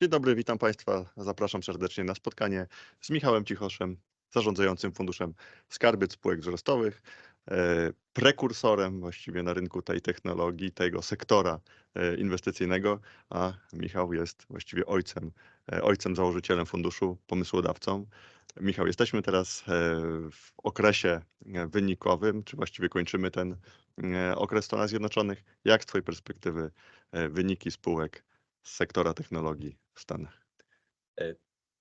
Dzień dobry, witam Państwa. Zapraszam serdecznie na spotkanie z Michałem Cichoszem, zarządzającym funduszem Skarbyt Spółek Wzrostowych, e, prekursorem właściwie na rynku tej technologii, tego sektora e, inwestycyjnego, a Michał jest właściwie ojcem, e, ojcem założycielem funduszu, pomysłodawcą. Michał, jesteśmy teraz w okresie wynikowym, czy właściwie kończymy ten okres w Stanach Zjednoczonych. Jak z Twojej perspektywy wyniki spółek z sektora technologii w Stanach? E,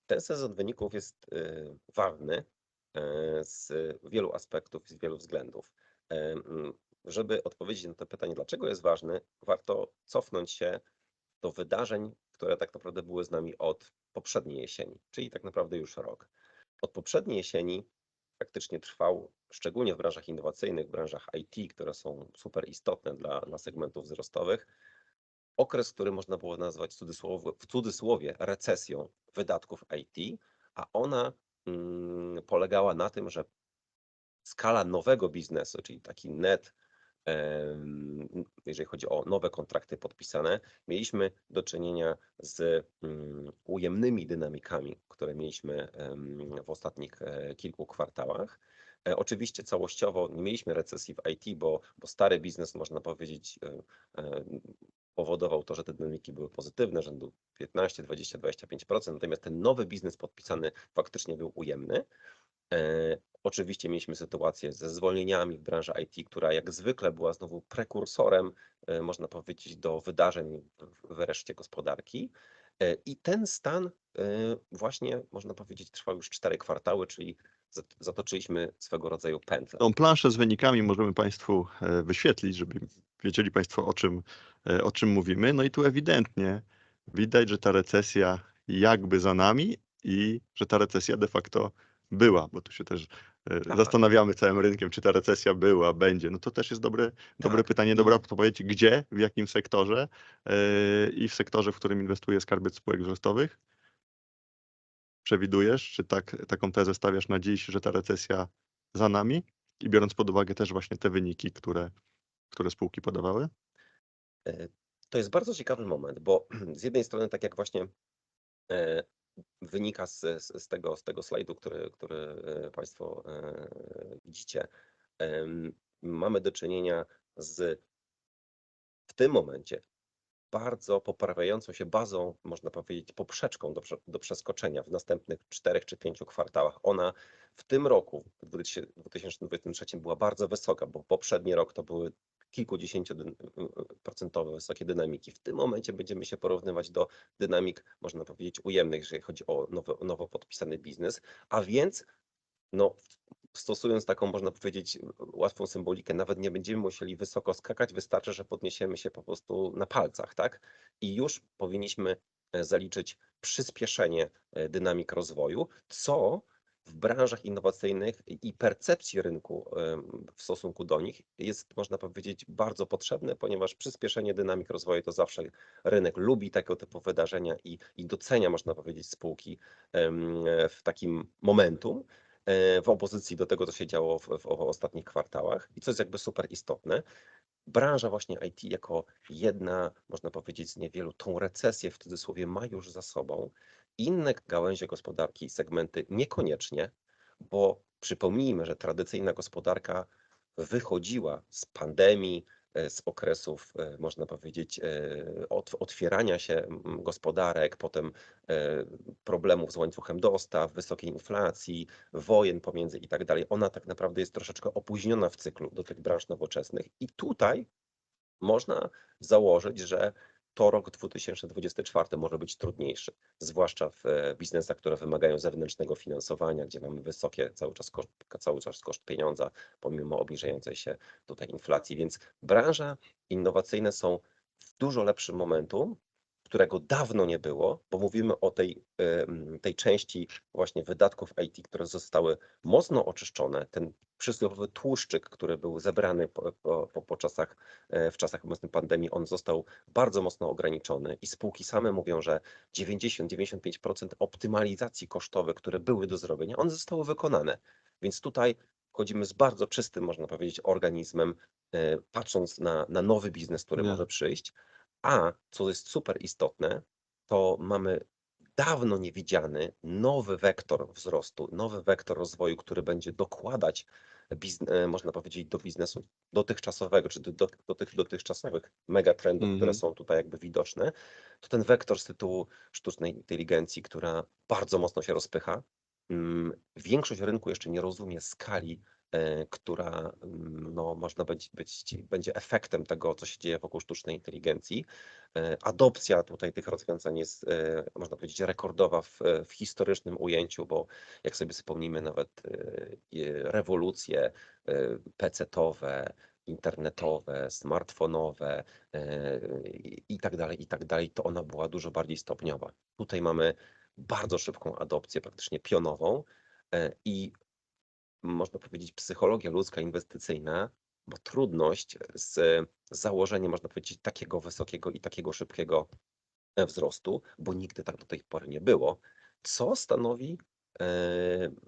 ten sezon wyników jest e, ważny e, z wielu aspektów z wielu względów. Żeby odpowiedzieć na to pytanie, dlaczego jest ważny, warto cofnąć się do wydarzeń, które tak naprawdę były z nami od poprzedniej jesieni, czyli tak naprawdę już rok. Od poprzedniej jesieni praktycznie trwał, szczególnie w branżach innowacyjnych, w branżach IT, które są super istotne dla, dla segmentów wzrostowych, okres, który można było nazwać w cudzysłowie, w cudzysłowie recesją wydatków IT, a ona mm, polegała na tym, że skala nowego biznesu, czyli taki net, jeżeli chodzi o nowe kontrakty podpisane, mieliśmy do czynienia z mm, ujemnymi dynamikami, które mieliśmy w ostatnich e, kilku kwartałach. E, oczywiście całościowo nie mieliśmy recesji w IT, bo, bo stary biznes, można powiedzieć, e, powodował to, że te dynamiki były pozytywne, rzędu 15, 20, 25%, natomiast ten nowy biznes podpisany faktycznie był ujemny. E, oczywiście mieliśmy sytuację ze zwolnieniami w branży IT, która jak zwykle była znowu prekursorem, e, można powiedzieć, do wydarzeń w reszcie gospodarki. E, I ten stan e, właśnie, można powiedzieć, trwał już cztery kwartały, czyli zatoczyliśmy swego rodzaju pętlę. Tą planszę z wynikami możemy Państwu e, wyświetlić, żeby wiedzieli Państwo o czym, e, o czym mówimy. No i tu ewidentnie widać, że ta recesja jakby za nami i że ta recesja de facto była, bo tu się też e, Tak. zastanawiamy całym rynkiem, czy ta recesja była, będzie. No to też jest dobre, dobre Tak. pytanie, dobra odpowiedź, gdzie, w jakim sektorze i w sektorze, w którym inwestuje Skarbiec Spółek Wzrostowych przewidujesz, czy tak, taką tezę stawiasz na dziś, że ta recesja za nami? I biorąc pod uwagę też właśnie te wyniki, które, które spółki podawały? E, to jest bardzo ciekawy moment, bo z jednej strony, tak jak właśnie e, wynika z, z, tego, z tego slajdu, który, który e, Państwo widzicie, mamy do czynienia z w tym momencie bardzo poprawiającą się bazą, można powiedzieć, poprzeczką do, do przeskoczenia w następnych czterech czy pięciu kwartałach. Ona w tym roku, w 2023, była bardzo wysoka, bo poprzedni rok to były kilkudziesięcioprocentowe wysokie dynamiki. W tym momencie będziemy się porównywać do dynamik, można powiedzieć, ujemnych, jeżeli chodzi o nowo, nowo podpisany biznes, a więc no, stosując taką, można powiedzieć, łatwą symbolikę, nawet nie będziemy musieli wysoko skakać, wystarczy, że podniesiemy się po prostu na palcach, tak? I już powinniśmy e, zaliczyć przyspieszenie e, dynamik rozwoju, co w branżach innowacyjnych i percepcji rynku w stosunku do nich jest, można powiedzieć, bardzo potrzebne, ponieważ przyspieszenie dynamik rozwoju to zawsze rynek lubi tego typu wydarzenia i, i docenia, można powiedzieć, spółki w takim momentum. E, w opozycji do tego, co się działo w, w ostatnich kwartałach i co jest jakby super istotne. Branża właśnie IT jako jedna, można powiedzieć, z niewielu, tą recesję w cudzysłowie ma już za sobą. Inne gałęzie gospodarki, segmenty niekoniecznie, bo przypomnijmy, że tradycyjna gospodarka wychodziła z pandemii, z okresów, e, można powiedzieć, e, otwierania się gospodarek, potem problemów z łańcuchem dostaw, wysokiej inflacji, wojen pomiędzy i tak dalej. Ona tak naprawdę jest troszeczkę opóźniona w cyklu do tych branż nowoczesnych. I tutaj można założyć, że to rok 2024 może być trudniejszy, zwłaszcza w e, biznesach, które wymagają zewnętrznego finansowania, gdzie mamy wysokie cały czas koszt, cały czas koszt pieniądza, pomimo obniżającej się tutaj inflacji. Więc branże innowacyjne są w dużo lepszym momentum, którego dawno nie było, bo mówimy o tej, tej części właśnie wydatków IT, które zostały mocno oczyszczone. Ten przysłowiowy tłuszczyk, który był zebrany po, po, po czasach, e, w czasach obecnej pandemii, on został bardzo mocno ograniczony i spółki same mówią, że 90-95% optymalizacji kosztowych, które były do zrobienia, one zostały wykonane. Więc tutaj wchodzimy z bardzo czystym, można powiedzieć, organizmem, e, patrząc na, na nowy biznes, który Nie. może przyjść. A co jest super istotne, to mamy dawno niewidziany nowy wektor wzrostu, nowy wektor rozwoju, który będzie dokładać, bizn- e, można powiedzieć, do biznesu dotychczasowego, czy do, do, do tych dotychczasowych megatrendów, które Mhm. są tutaj jakby widoczne, to ten wektor z tytułu sztucznej inteligencji, która bardzo mocno się rozpycha. Mm, Większość rynku jeszcze nie rozumie skali, która mm, no, można być, być, będzie efektem tego, co się dzieje wokół sztucznej inteligencji. E, Adopcja tutaj tych rozwiązań jest, e, można powiedzieć, rekordowa w, w historycznym ujęciu, bo jak sobie wspomnimy nawet e, e, rewolucje e, PC-towe, internetowe, smartfonowe e, i tak dalej, i tak dalej, to ona była dużo bardziej stopniowa. Tutaj mamy bardzo szybką adopcję, praktycznie pionową e, i można powiedzieć psychologia ludzka inwestycyjna, bo trudność z założeniem, można powiedzieć, takiego wysokiego i takiego szybkiego e, wzrostu, bo nigdy tak do tej pory nie było, co stanowi e,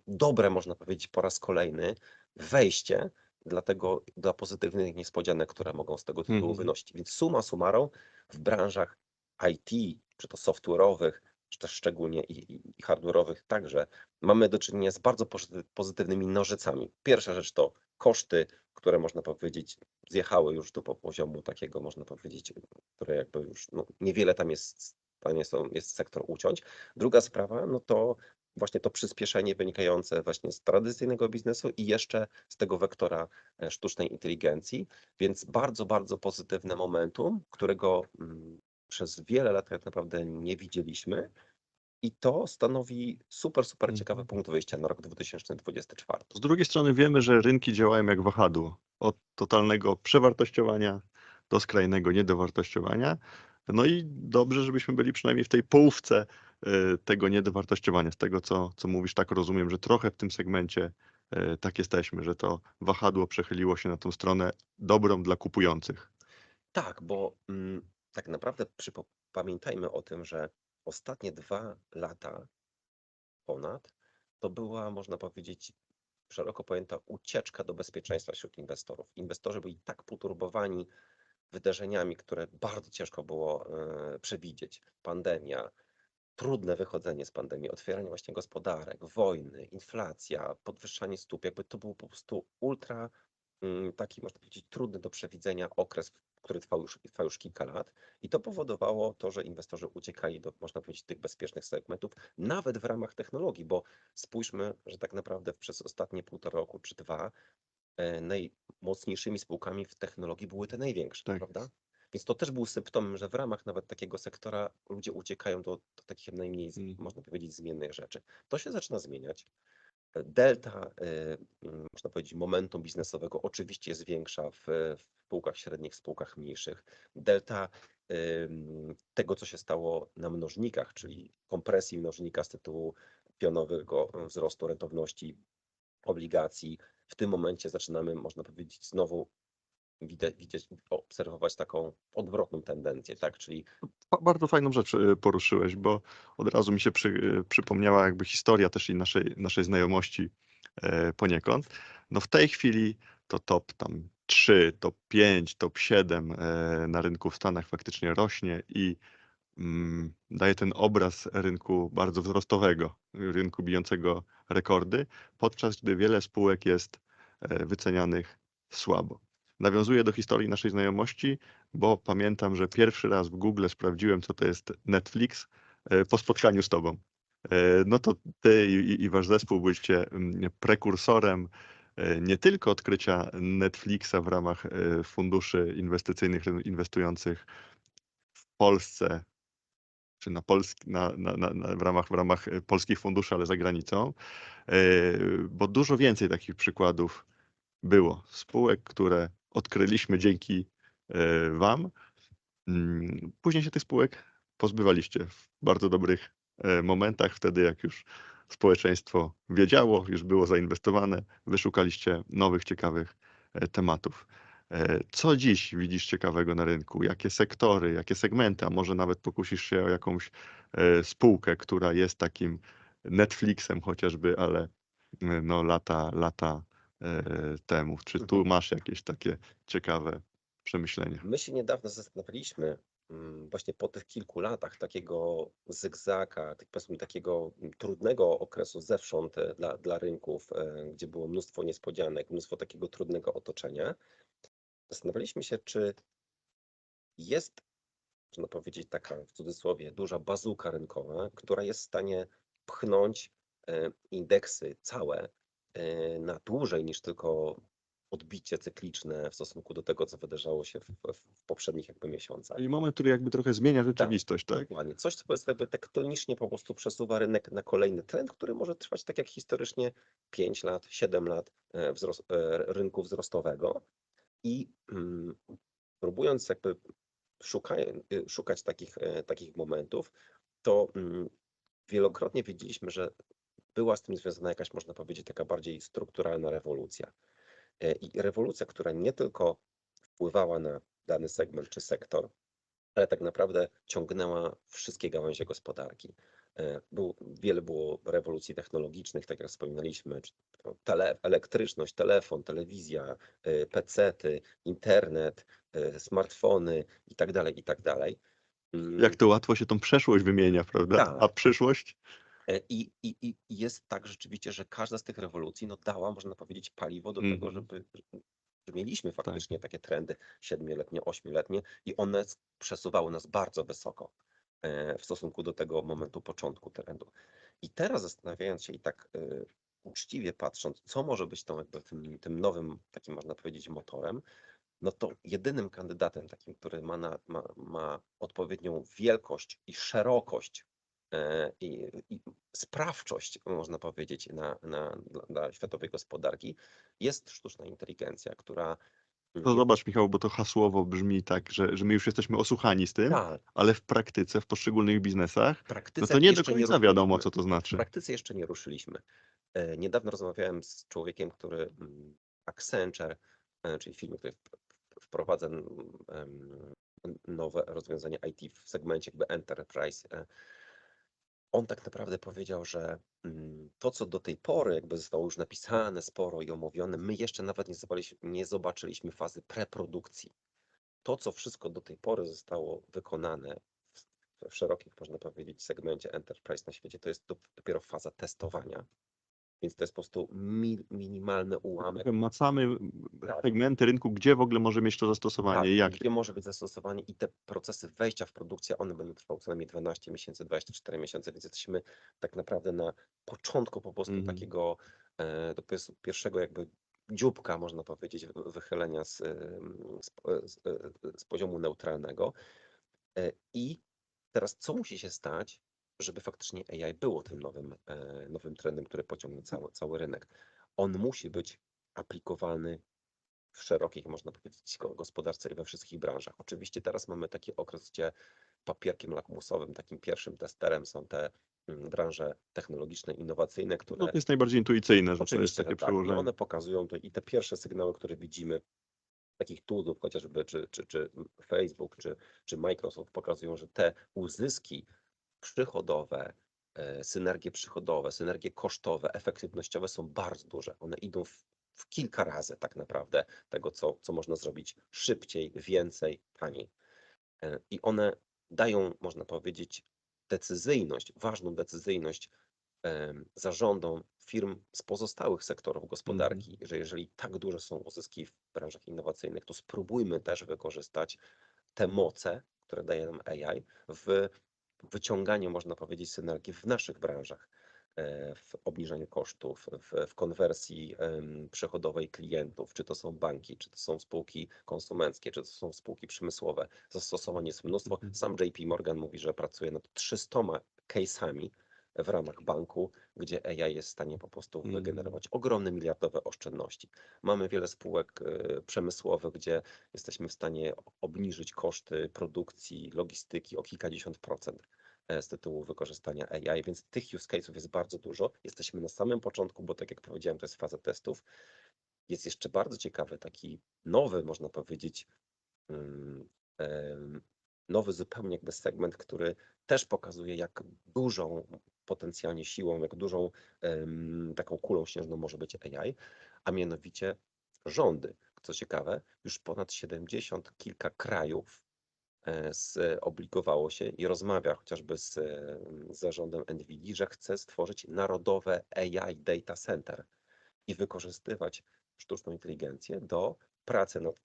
dobre, można powiedzieć, po raz kolejny wejście dla tego, dla pozytywnych niespodzianek, które mogą z tego tytułu Mhm. wynosić. Więc suma summarum w branżach IT, czy to software'owych, też szczególnie i, i, hardware'owych także, mamy do czynienia z bardzo pozyty- pozytywnymi nożycami. Pierwsza rzecz to koszty, które można powiedzieć zjechały już do po- poziomu takiego, można powiedzieć, które jakby już no, niewiele tam jest stanie są, jest sektor uciąć. Druga sprawa, no to właśnie to przyspieszenie wynikające właśnie z tradycyjnego biznesu i jeszcze z tego wektora e, sztucznej inteligencji, więc bardzo, bardzo pozytywne momentum, którego mm, przez wiele lat tak naprawdę nie widzieliśmy. I to stanowi super, super ciekawy Mhm. punkt wyjścia na rok 2024. Z drugiej strony wiemy, że rynki działają jak wahadło. Od totalnego przewartościowania do skrajnego niedowartościowania. No i dobrze, żebyśmy byli przynajmniej w tej połówce e, tego niedowartościowania. Z tego, co, co mówisz, tak rozumiem, że trochę w tym segmencie e, tak jesteśmy, że to wahadło przechyliło się na tą stronę dobrą dla kupujących. Tak, bo mm, tak naprawdę pamiętajmy o tym, że ostatnie dwa lata ponad to była, można powiedzieć, szeroko pojęta ucieczka do bezpieczeństwa wśród inwestorów. Inwestorzy byli tak poturbowani wydarzeniami, które bardzo ciężko było e, przewidzieć. Pandemia, trudne wychodzenie z pandemii, otwieranie właśnie gospodarek, wojny, inflacja, podwyższanie stóp, jakby to był po prostu ultra mm, taki, można powiedzieć, trudny do przewidzenia okres, który trwał już, trwa już kilka lat. I to powodowało to, że inwestorzy uciekali do, można powiedzieć, tych bezpiecznych segmentów, nawet w ramach technologii, bo spójrzmy, że tak naprawdę przez ostatnie półtora roku czy dwa e, najmocniejszymi spółkami w technologii były te największe, Tak. prawda? Więc to też był symptomem, że w ramach nawet takiego sektora ludzie uciekają do, do takich najmniej, Mhm. można powiedzieć, zmiennych rzeczy. To się zaczyna zmieniać. Delta, y, mm, można powiedzieć, momentum biznesowego oczywiście jest większa w, w spółkach średnich, w spółkach mniejszych. Delta ym, tego, co się stało na mnożnikach, czyli kompresji mnożnika z tytułu pionowego wzrostu rentowności obligacji. W tym momencie zaczynamy, można powiedzieć, znowu widzieć, obserwować taką odwrotną tendencję, tak? Czyli Ba- Bardzo fajną rzecz e, poruszyłeś, bo od razu mi się przy, e, przypomniała jakby historia też i naszej, naszej znajomości e, poniekąd. No w tej chwili to top tam 3, top 5, top 7 e, na rynku w Stanach faktycznie rośnie i mm, daje ten obraz rynku bardzo wzrostowego, rynku bijącego rekordy, podczas gdy wiele spółek jest e, wycenianych słabo. Nawiązuję do historii naszej znajomości, bo pamiętam, że pierwszy raz w Google sprawdziłem, co to jest Netflix e, po spotkaniu z tobą. E, No to ty i, wasz zespół byliście mm, prekursorem e, nie tylko odkrycia Netflixa w ramach funduszy inwestycyjnych inwestujących w Polsce, czy na Polsk, na, na, na, w, ramach, w ramach polskich funduszy, ale za granicą, bo dużo więcej takich przykładów było. Spółek, które odkryliśmy dzięki e, Wam. Mm, Później się tych spółek pozbywaliście w bardzo dobrych e, momentach, wtedy jak już społeczeństwo wiedziało, już było zainwestowane, wyszukaliście nowych, ciekawych e, tematów. Co dziś widzisz ciekawego na rynku? Jakie sektory, jakie segmenty, a może nawet pokusisz się o jakąś spółkę, która jest takim Netflixem chociażby, ale no lata, lata temu. Czy tu Mhm. masz jakieś takie ciekawe przemyślenia? my się niedawno zastanawialiśmy, mm, właśnie po tych kilku latach takiego zygzaka, tak takiego trudnego okresu zewsząd e, dla, dla rynków, e, gdzie było mnóstwo niespodzianek, mnóstwo takiego trudnego otoczenia, zastanawialiśmy się, czy jest, można powiedzieć, taka w cudzysłowie duża bazuka rynkowa, która jest w stanie pchnąć e, indeksy całe e, na dłużej niż tylko odbicie cykliczne w stosunku do tego, co wydarzało się w, w, poprzednich jakby miesiącach. Czyli moment, który jakby trochę zmienia rzeczywistość, tak? Dokładnie. Coś, co jest jakby tektonicznie po prostu przesuwa rynek na kolejny trend, który może trwać tak jak historycznie 5 lat, 7 lat e, wzrost, e, rynku wzrostowego. I mm, próbując jakby szukaj, y, szukać takich, e, takich momentów, to mm, wielokrotnie wiedzieliśmy, że była z tym związana jakaś, można powiedzieć, taka bardziej strukturalna rewolucja. E, I rewolucja, która nie tylko wpływała na dany segment czy sektor, ale tak naprawdę ciągnęła wszystkie gałęzie gospodarki. E, Był, wiele było rewolucji technologicznych, tak jak wspominaliśmy, tele, elektryczność, telefon, telewizja, e, pecety, internet, smartfony i tak dalej, i tak dalej. Mm, Jak to łatwo się tą przeszłość wymienia, prawda? Tak. A przyszłość? E, I, i, I jest tak rzeczywiście, że każda z tych rewolucji no, dała, można powiedzieć, paliwo do tego, Mhm. żeby że mieliśmy faktycznie takie trendy siedmioletnie, ośmioletnie i one przesuwały nas bardzo wysoko e, w stosunku do tego momentu początku trendu. I teraz zastanawiając się i tak e, uczciwie patrząc, co może być tą, jakby tym, tym nowym, takim można powiedzieć, motorem, no to jedynym kandydatem takim, który ma, na, ma, ma odpowiednią wielkość i szerokość i, i sprawczość, można powiedzieć, na, na, dla, dla światowej gospodarki, jest sztuczna inteligencja, która. To zobacz, Michał, bo to hasłowo brzmi tak, że, że my już jesteśmy osłuchani z tym, Tak, ale w praktyce, w poszczególnych biznesach, w praktyce no to nie do końca ruszyliśmy. wiadomo, co to W znaczy. praktyce jeszcze nie ruszyliśmy. E, Niedawno rozmawiałem z człowiekiem, który mm, Accenture, e, czyli firmy, który wp- wprowadza mm, nowe rozwiązania IT w segmencie jakby enterprise. On tak naprawdę powiedział, że mm, to, co do tej pory jakby zostało już napisane sporo i omówione, my jeszcze nawet nie zobaczyliśmy, fazy preprodukcji. To, co wszystko do tej pory zostało wykonane w, w szerokim, można powiedzieć, segmencie enterprise na świecie, to jest dop- dopiero faza testowania. Więc to jest po prostu mi, minimalny ułamek. Macamy Tak. segmenty rynku, gdzie w ogóle może mieć to zastosowanie Tak, jak. gdzie może być zastosowanie i te procesy wejścia w produkcję, one będą trwały co najmniej 12 miesięcy, 24 miesiące, więc jesteśmy tak naprawdę na początku po prostu Mhm. takiego e, pierwszego jakby dzióbka, można powiedzieć, wy- wychylenia z, z, po- z, e, z poziomu neutralnego. E, I teraz co musi się stać, żeby faktycznie AI było tym nowym, e, nowym trendem, który pociągnie cały, cały rynek? On musi być aplikowany w szerokiej, można powiedzieć, go- gospodarce i we wszystkich branżach. Oczywiście teraz mamy taki okres, gdzie papierkiem lakmusowym, takim pierwszym testerem są te mm, branże technologiczne, innowacyjne, które No to jest najbardziej intuicyjne, że to jest takie tak. Przełożenie. one pokazują to i te pierwsze sygnały, które widzimy, takich toolsów chociażby, czy, czy, czy Facebook, czy, czy Microsoft pokazują, że te uzyski przychodowe, e, synergie przychodowe, synergie kosztowe, efektywnościowe są bardzo duże. One idą w, w kilka razy tak naprawdę tego, co, co można zrobić szybciej, więcej, taniej. E, I one dają, można powiedzieć, decyzyjność, ważną decyzyjność zarządom firm z pozostałych sektorów gospodarki, że jeżeli tak duże są uzyski w branżach innowacyjnych, to spróbujmy też wykorzystać te moce, które daje nam AI w wyciąganiu, można powiedzieć, synergii w naszych branżach, e, w obniżaniu kosztów, w, w konwersji przychodowej klientów, czy to są banki, czy to są spółki konsumenckie, czy to są spółki przemysłowe. Zastosowań jest mnóstwo. Mhm. Sam JP Morgan mówi, że pracuje nad 300 case'ami w ramach banku, gdzie AI jest w stanie po prostu Mhm. wygenerować ogromne miliardowe oszczędności. Mamy wiele spółek e, przemysłowych, gdzie jesteśmy w stanie obniżyć koszty produkcji, logistyki o kilkadziesiąt procent e, z tytułu wykorzystania AI, więc tych use case'ów jest bardzo dużo. Jesteśmy na samym początku, bo tak jak powiedziałem, to jest faza testów. Jest jeszcze bardzo ciekawy, taki nowy, można powiedzieć, mm, nowy zupełnie jakby segment, który też pokazuje, jak dużą potencjalnie siłą, jak dużą taką kulą śnieżną może być AI, a mianowicie rządy. Co ciekawe, już ponad 70 kilka krajów e, zobligowało się i rozmawia chociażby z, zarządem NVIDII, że chce stworzyć narodowe AI Data Center i wykorzystywać sztuczną inteligencję do pracy nad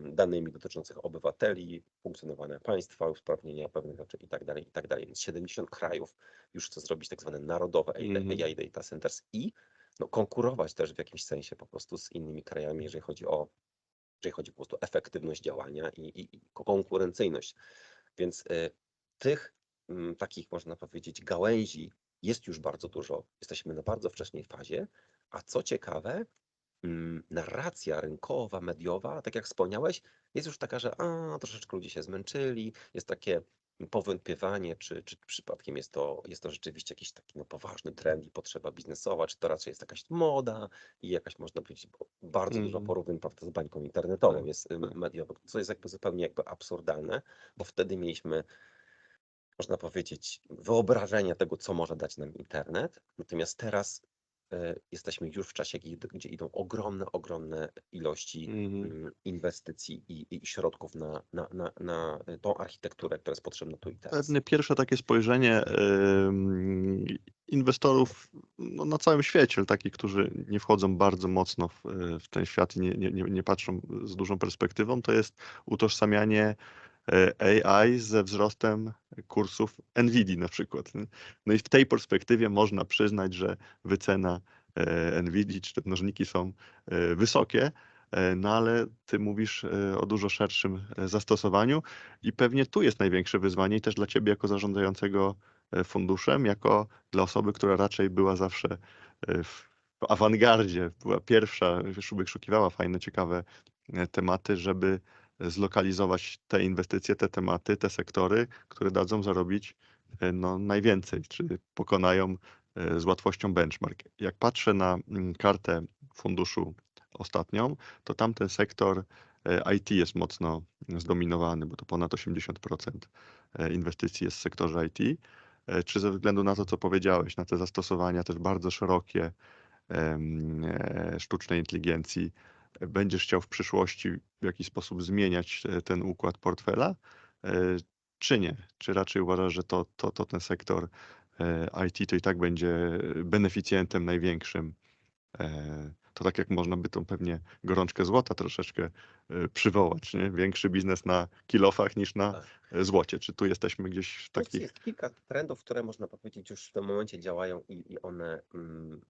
danymi dotyczących obywateli, funkcjonowania państwa, usprawnienia pewnych rzeczy itd. itd. Więc 70 krajów już chce zrobić tak zwane narodowe AI. AI Data Centers i no, konkurować też w jakimś sensie po prostu z innymi krajami, jeżeli chodzi o, jeżeli chodzi po prostu o efektywność działania i, i, i konkurencyjność. Więc y, tych mm, takich, można powiedzieć, gałęzi jest już bardzo dużo. Jesteśmy na bardzo wcześniej fazie, a co ciekawe, mm, narracja rynkowa, mediowa, tak jak wspomniałeś, jest już taka, że a, troszeczkę ludzie się zmęczyli, jest takie powątpiewanie, czy, czy przypadkiem jest to, jest to rzeczywiście jakiś taki no, poważny trend i potrzeba biznesowa, czy to raczej jest jakaś moda i jakaś, można powiedzieć, bo bardzo dużo Mhm. porównań prawda, z bańką internetową Tak, jest y, tak. mediową, co jest jakby zupełnie jakby absurdalne, bo wtedy mieliśmy można powiedzieć, wyobrażenia tego, co może dać nam internet. Natomiast teraz jesteśmy już w czasie, gdzie idą ogromne, ogromne ilości Mhm. mm, inwestycji i, i środków na, na, na, na tą architekturę, która jest potrzebna tu i teraz. Pewne pierwsze takie spojrzenie inwestorów no, na całym świecie, takich, którzy nie wchodzą bardzo mocno w, w ten świat i nie, nie, nie patrzą z dużą perspektywą, to jest utożsamianie e, AI ze wzrostem kursów Nvidia na przykład. No i w tej perspektywie można przyznać, że wycena e, Nvidia czy te mnożniki są e, wysokie, e, no ale ty mówisz o dużo szerszym zastosowaniu i pewnie tu jest największe wyzwanie i też dla ciebie jako zarządzającego funduszem, jako dla osoby, która raczej była zawsze w awangardzie, była pierwsza, wiesz, wyszukiwała fajne, ciekawe tematy, żeby zlokalizować te inwestycje, te tematy, te sektory, które dadzą zarobić e, no, najwięcej, czy pokonają e, z łatwością benchmark. Jak patrzę na mm, kartę funduszu ostatnią, to tamten sektor e, IT jest mocno zdominowany, bo to ponad 80% e, inwestycji jest w sektorze IT. Czy ze względu na to, co powiedziałeś, na te zastosowania też bardzo szerokie sztucznej inteligencji, będziesz chciał w przyszłości w jakiś sposób zmieniać e, ten układ portfela, e, czy nie? Czy raczej uważasz, że to, to, to ten sektor e, IT to i tak będzie beneficjentem największym? To tak jak można by tą pewnie gorączkę złota troszeczkę przywołać, nie? Większy biznes na kilofach niż na Tak. złocie. Czy tu jesteśmy gdzieś w takich... jest kilka trendów, które można powiedzieć już w tym momencie działają i, i one mm,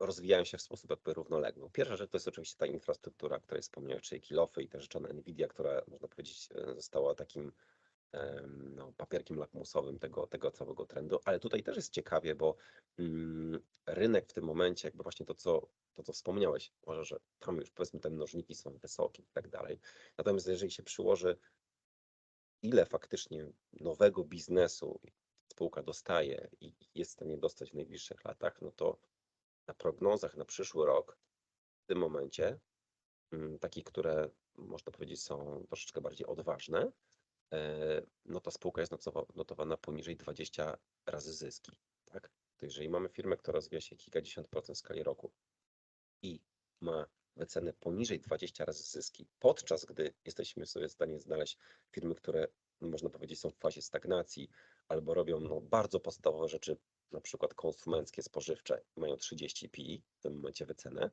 rozwijają się w sposób jakby równoległy. Pierwsza rzecz to jest oczywiście ta infrastruktura, o której wspomniałem, czyli kilofy i ta rzeczona Nvidia, która można powiedzieć e, została takim no, papierkiem lakmusowym tego, tego całego trendu, ale tutaj też jest ciekawie, bo mm, rynek w tym momencie, jakby właśnie to, co, to, co wspomniałeś, może, że tam już powiedzmy te mnożniki są wysokie i tak dalej. Natomiast jeżeli się przyłoży, ile faktycznie nowego biznesu spółka dostaje i jest w stanie dostać w najbliższych latach, no to na prognozach na przyszły rok w tym momencie, mm, takich, które można powiedzieć są troszeczkę bardziej odważne, e, no ta spółka jest notowana poniżej 20 razy zyski. Tak? To jeżeli mamy firmę, która rozwija się kilkadziesiąt procent w skali roku i ma wycenę poniżej 20 razy zyski, podczas gdy jesteśmy sobie w stanie znaleźć firmy, które no, można powiedzieć są w fazie stagnacji albo robią no, bardzo podstawowe rzeczy, na przykład konsumenckie, spożywcze, mają 30 PI w tym momencie wycenę,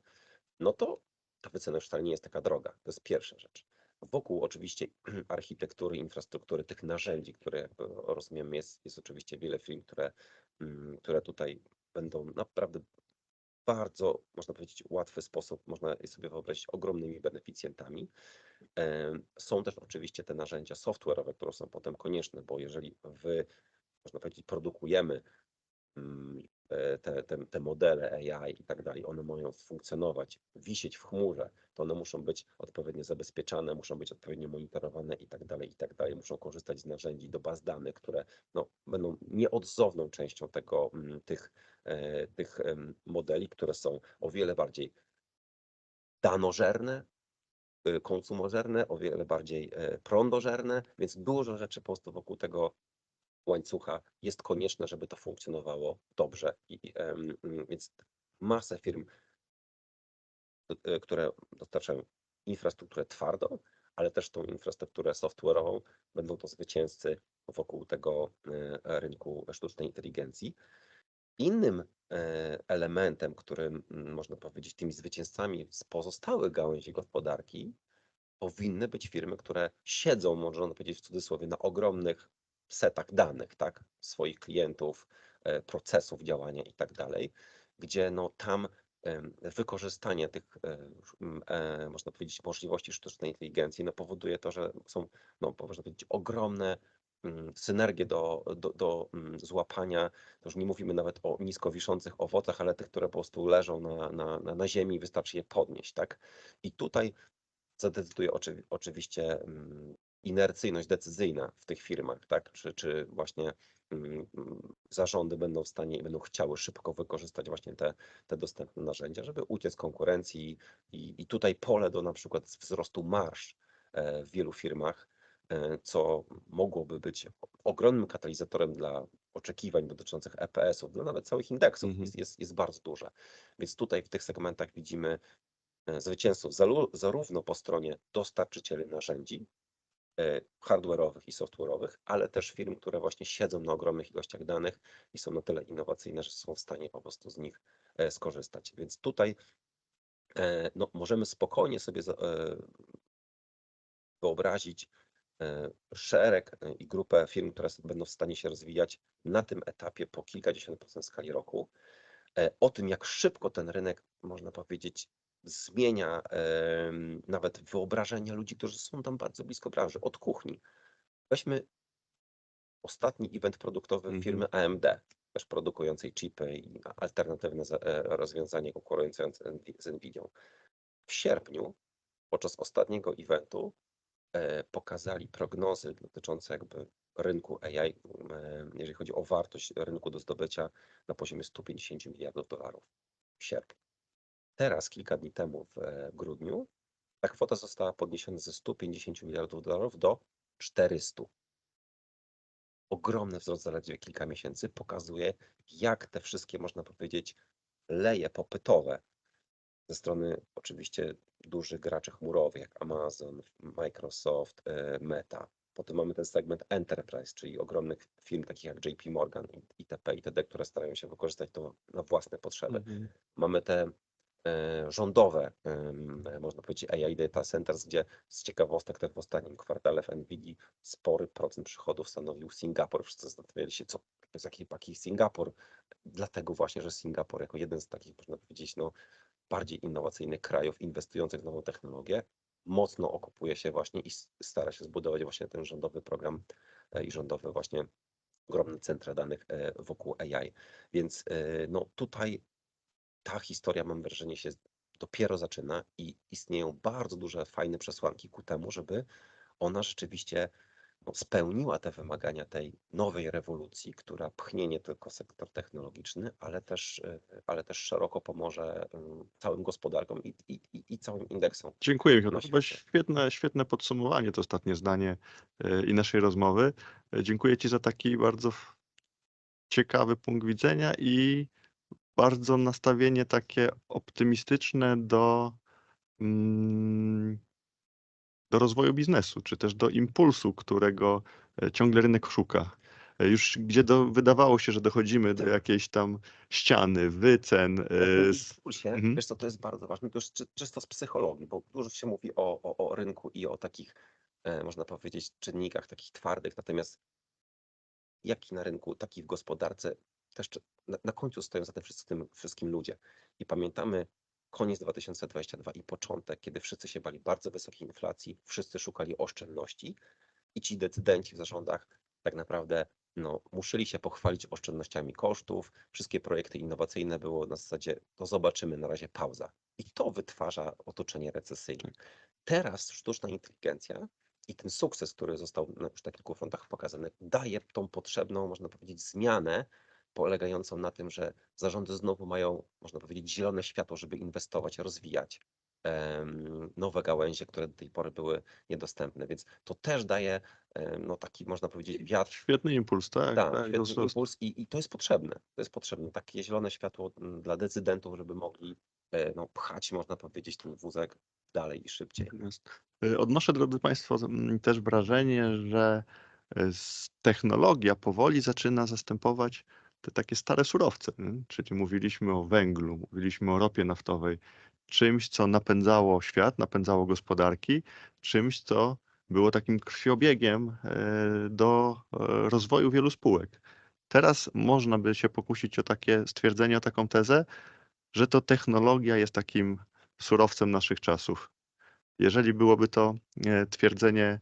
no to ta wycena już wcale nie jest taka droga. To jest pierwsza rzecz. Wokół oczywiście architektury, infrastruktury, tych narzędzi, które jakby rozumiem jest, jest oczywiście wiele firm, które, mm, które tutaj będą naprawdę bardzo, można powiedzieć, łatwy sposób, można sobie wyobrazić ogromnymi beneficjentami. Są też oczywiście te narzędzia software'owe, które są potem konieczne, bo jeżeli wy, można powiedzieć, produkujemy te, te, te modele AI i tak dalej, one mają funkcjonować, wisieć w chmurze, to one muszą być odpowiednio zabezpieczane, muszą być odpowiednio monitorowane i tak dalej, i tak dalej. Muszą korzystać z narzędzi do baz danych, które no, będą nieodzowną częścią tego, mm, tych, e, tych modeli, które są o wiele bardziej danożerne, y, konsumożerne, o wiele bardziej e, prądożerne, więc dużo rzeczy po prostu wokół tego łańcucha jest konieczne, żeby to funkcjonowało dobrze. I, mm, więc masę firm, y, które dostarczają infrastrukturę twardą, ale też tą infrastrukturę software'ową. Będą to zwycięzcy wokół tego e, rynku sztucznej inteligencji. Innym e, elementem, którym mm, można powiedzieć tymi zwycięzcami z pozostałych gałęzi gospodarki powinny być firmy, które siedzą, można powiedzieć w cudzysłowie, na ogromnych setach danych, tak, swoich klientów, e, procesów działania i tak dalej, gdzie no tam wykorzystanie tych, e, e, można powiedzieć, możliwości sztucznej inteligencji no powoduje to, że są, no, można powiedzieć, ogromne mm, synergie do, do, do mm, złapania. To już nie mówimy nawet o nisko wiszących owocach, ale tych, które po prostu leżą na, na, na, na ziemi i wystarczy je podnieść, tak? I tutaj zadecyduje oczywi- oczywiście mm, inercyjność decyzyjna w tych firmach, tak? Czy, czy właśnie mm, mm, zarządy będą w stanie i będą chciały szybko wykorzystać właśnie te, te dostępne narzędzia, żeby uciec z konkurencji i, i tutaj pole do na przykład wzrostu marsz e, w wielu firmach, e, co mogłoby być ogromnym katalizatorem dla oczekiwań dotyczących EPS-ów, dla nawet całych indeksów Mhm. jest, jest, jest bardzo duże. Więc tutaj w tych segmentach widzimy e, zwycięzców zarówno po stronie dostarczycieli narzędzi hardware'owych i software'owych, ale też firm, które właśnie siedzą na ogromnych ilościach danych i są na tyle innowacyjne, że są w stanie po prostu z nich e, skorzystać. Więc tutaj e, no, możemy spokojnie sobie e, wyobrazić e, szereg e, i grupę firm, które będą w stanie się rozwijać na tym etapie po kilkadziesiąt procent skali roku. E, O tym, jak szybko ten rynek, można powiedzieć, zmienia nawet wyobrażenia ludzi, którzy są tam bardzo blisko branży, od kuchni. Weźmy ostatni event produktowy Mhm. firmy AMD, też produkującej chipy i alternatywne e, rozwiązanie konkurujące z Nvi- z Nvidią. W sierpniu, podczas ostatniego eventu, e, pokazali prognozy dotyczące jakby rynku AI, jeżeli chodzi o wartość rynku do zdobycia na poziomie 150 miliardów dolarów w sierpniu. Teraz, kilka dni temu, w e, grudniu, ta kwota została podniesiona ze 150 miliardów dolarów do 400. Ogromny wzrost zaledwie kilka miesięcy pokazuje, jak te wszystkie, można powiedzieć, leje popytowe ze strony oczywiście dużych graczy chmurowych, jak Amazon, Microsoft, e, Meta. Potem mamy ten segment Enterprise, czyli ogromnych firm takich jak JP Morgan, itp., itd., które starają się wykorzystać to na własne potrzeby. Mhm. Mamy te rządowe, em, e, można powiedzieć, AI Data Centers, gdzie z ciekawostek też w ostatnim kwartale w NVIDII spory procent przychodów stanowił Singapur. Wszyscy zastanawiali się, co jest jaki taki Singapur. Dlatego właśnie, że Singapur jako jeden z takich, można powiedzieć, no, bardziej innowacyjnych krajów inwestujących w nową technologię, mocno okupuje się właśnie i stara się zbudować właśnie ten rządowy program e, i rządowe właśnie ogromne centra danych e, wokół AI. Więc e, no tutaj ta historia, mam wrażenie, się dopiero zaczyna i istnieją bardzo duże, fajne przesłanki ku temu, żeby ona rzeczywiście no, spełniła te wymagania tej nowej rewolucji, która pchnie nie tylko sektor technologiczny, ale też, e, ale też szeroko pomoże em, całym gospodarkom i, i, i, całym indeksom. Dziękuję, Michał. To chyba świetne, świetne podsumowanie, to ostatnie zdanie e, i naszej rozmowy. E, Dziękuję Ci za taki bardzo ciekawy punkt widzenia i bardzo nastawienie takie optymistyczne do, mm, do rozwoju biznesu, czy też do impulsu, którego e, ciągle rynek szuka. E, Już gdzie do, wydawało się, że dochodzimy do Tak. jakiejś tam ściany, wycen. e, Mówiąc s- w pulsie, Mhm. wiesz co, to jest bardzo ważne, to czy, czysto z psychologii, bo dużo się mówi o, o, o rynku i o takich, można powiedzieć, czynnikach takich twardych, natomiast jaki na rynku, taki w gospodarce, też na, na końcu stoją za tym wszystkim, wszystkim ludzie. I pamiętamy koniec 2022 i początek, kiedy wszyscy się bali bardzo wysokiej inflacji, wszyscy szukali oszczędności i ci decydenci w zarządach tak naprawdę no, musieli się pochwalić oszczędnościami kosztów. Wszystkie projekty innowacyjne było na zasadzie, to zobaczymy, na razie pauza. I to wytwarza otoczenie recesyjne. Teraz sztuczna inteligencja i ten sukces, który został na już na kilku frontach pokazany, daje tą potrzebną, można powiedzieć, zmianę polegającą na tym, że zarządy znowu mają, można powiedzieć, zielone światło, żeby inwestować, rozwijać nowe gałęzie, które do tej pory były niedostępne. Więc to też daje no, taki, można powiedzieć, wiatr Świetny impuls, tak? tak, tak, świetny impuls i, i to jest potrzebne. To jest potrzebne. Takie zielone światło mm, dla decydentów, żeby mogli e, no, pchać, można powiedzieć, ten wózek dalej i szybciej. Jest. Y, Odnoszę, drodzy Państwo, z- m, też wrażenie, że s- technologia powoli zaczyna zastępować te takie stare surowce. nie? Czyli mówiliśmy o węglu, mówiliśmy o ropie naftowej, czymś, co napędzało świat, napędzało gospodarki, czymś, co było takim krwiobiegiem e, do e, rozwoju wielu spółek. Teraz można by się pokusić o takie stwierdzenie, o taką tezę, że to technologia jest takim surowcem naszych czasów. Jeżeli byłoby to e, twierdzenie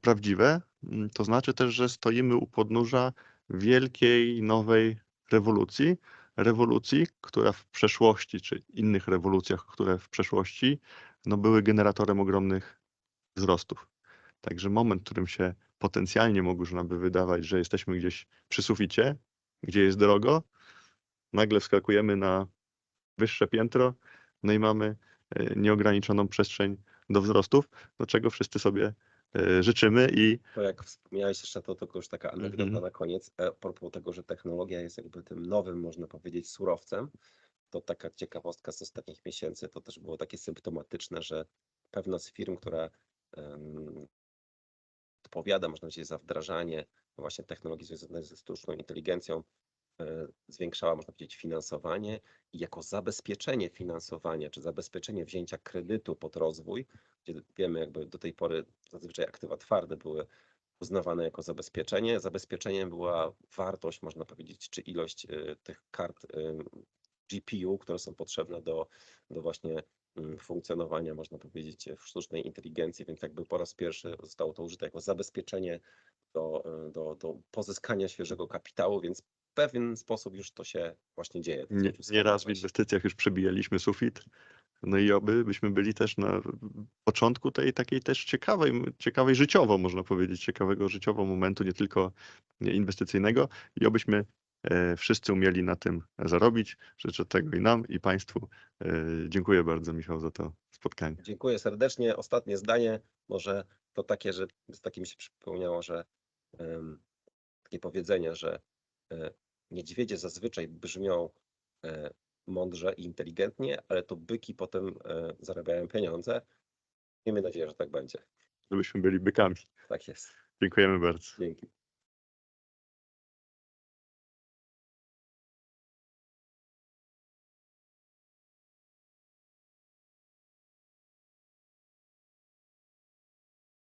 prawdziwe, m, to znaczy też, że stoimy u podnóża wielkiej nowej rewolucji. Rewolucji, która w przeszłości, czy innych rewolucjach, które w przeszłości no, były generatorem ogromnych wzrostów. Także moment, w którym się potencjalnie można by wydawać, że jesteśmy gdzieś przy suficie, gdzie jest drogo, nagle wskakujemy na wyższe piętro, no i mamy e, nieograniczoną przestrzeń do wzrostów, do czego wszyscy sobie życzymy i To jak wspomniałeś jeszcze, to tylko już taka anegdota Mhm. na koniec. e, A propos tego, że technologia jest jakby tym nowym, można powiedzieć, surowcem, to taka ciekawostka z ostatnich miesięcy, to też było takie symptomatyczne, że pewna z firm, która em, odpowiada, można powiedzieć, za wdrażanie właśnie technologii związanych ze sztuczną inteligencją, e, zwiększała, można powiedzieć, finansowanie i jako zabezpieczenie finansowania, czy zabezpieczenie wzięcia kredytu pod rozwój, gdzie wiemy, jakby do tej pory zazwyczaj aktywa twarde były uznawane jako zabezpieczenie. Zabezpieczeniem była wartość, można powiedzieć, czy ilość y, tych kart GPU, które są potrzebne do, do właśnie funkcjonowania, można powiedzieć, w sztucznej inteligencji, więc jakby po raz pierwszy zostało to użyte jako zabezpieczenie do, y, do, do pozyskania świeżego kapitału, więc w pewien sposób już to się właśnie dzieje. nie, tu nieraz w inwestycjach już przebijaliśmy sufit. No i oby byśmy byli też na początku tej takiej też ciekawej, ciekawej życiowo, można powiedzieć, ciekawego życiowo momentu, nie tylko inwestycyjnego i obyśmy e, wszyscy umieli na tym zarobić. Życzę tego i nam, i Państwu. E, Dziękuję bardzo, Michał, za to spotkanie. Dziękuję serdecznie. Ostatnie zdanie, może to takie, że z takim się przypomniało, że takie powiedzenie, że e, niedźwiedzie zazwyczaj brzmią mądrze i inteligentnie, ale to byki potem e, zarabiają pieniądze. Miejmy nadzieję, że tak będzie. Żebyśmy byli bykami. Tak jest. Dziękujemy bardzo. Dzięki.